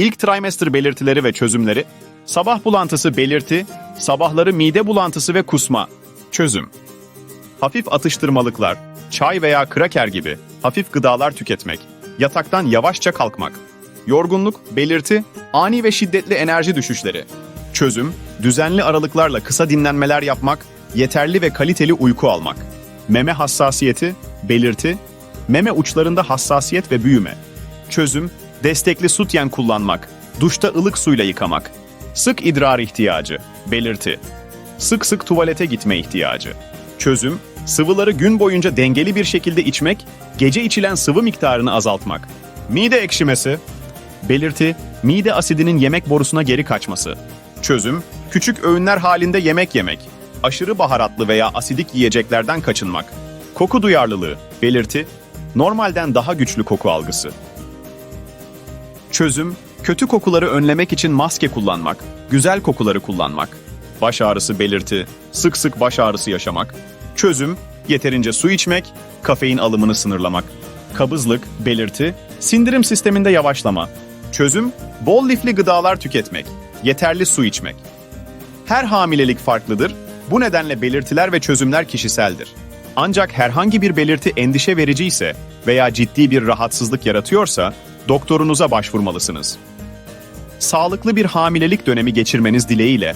İlk trimester belirtileri ve çözümleri, sabah bulantısı belirti, sabahları mide bulantısı ve kusma. Çözüm. Hafif atıştırmalıklar, çay veya kraker gibi hafif gıdalar tüketmek, yataktan yavaşça kalkmak. Yorgunluk, belirti, ani ve şiddetli enerji düşüşleri. Çözüm, düzenli aralıklarla kısa dinlenmeler yapmak, yeterli ve kaliteli uyku almak. Meme hassasiyeti, belirti, meme uçlarında hassasiyet ve büyüme. Çözüm, destekli sütyen kullanmak, duşta ılık suyla yıkamak. Sık idrar ihtiyacı, belirti. Sık sık tuvalete gitme ihtiyacı. Çözüm, sıvıları gün boyunca dengeli bir şekilde içmek, gece içilen sıvı miktarını azaltmak. Mide ekşimesi, belirti, mide asidinin yemek borusuna geri kaçması. Çözüm, küçük öğünler halinde yemek yemek, aşırı baharatlı veya asidik yiyeceklerden kaçınmak. Koku duyarlılığı, belirti, normalden daha güçlü koku algısı. Çözüm, kötü kokuları önlemek için maske kullanmak, güzel kokuları kullanmak. Baş ağrısı belirti, sık sık baş ağrısı yaşamak. Çözüm, yeterince su içmek, kafein alımını sınırlamak. Kabızlık, belirti, sindirim sisteminde yavaşlama. Çözüm, bol lifli gıdalar tüketmek, yeterli su içmek. Her hamilelik farklıdır, bu nedenle belirtiler ve çözümler kişiseldir. Ancak herhangi bir belirti endişe verici ise veya ciddi bir rahatsızlık yaratıyorsa doktorunuza başvurmalısınız. Sağlıklı bir hamilelik dönemi geçirmeniz dileğiyle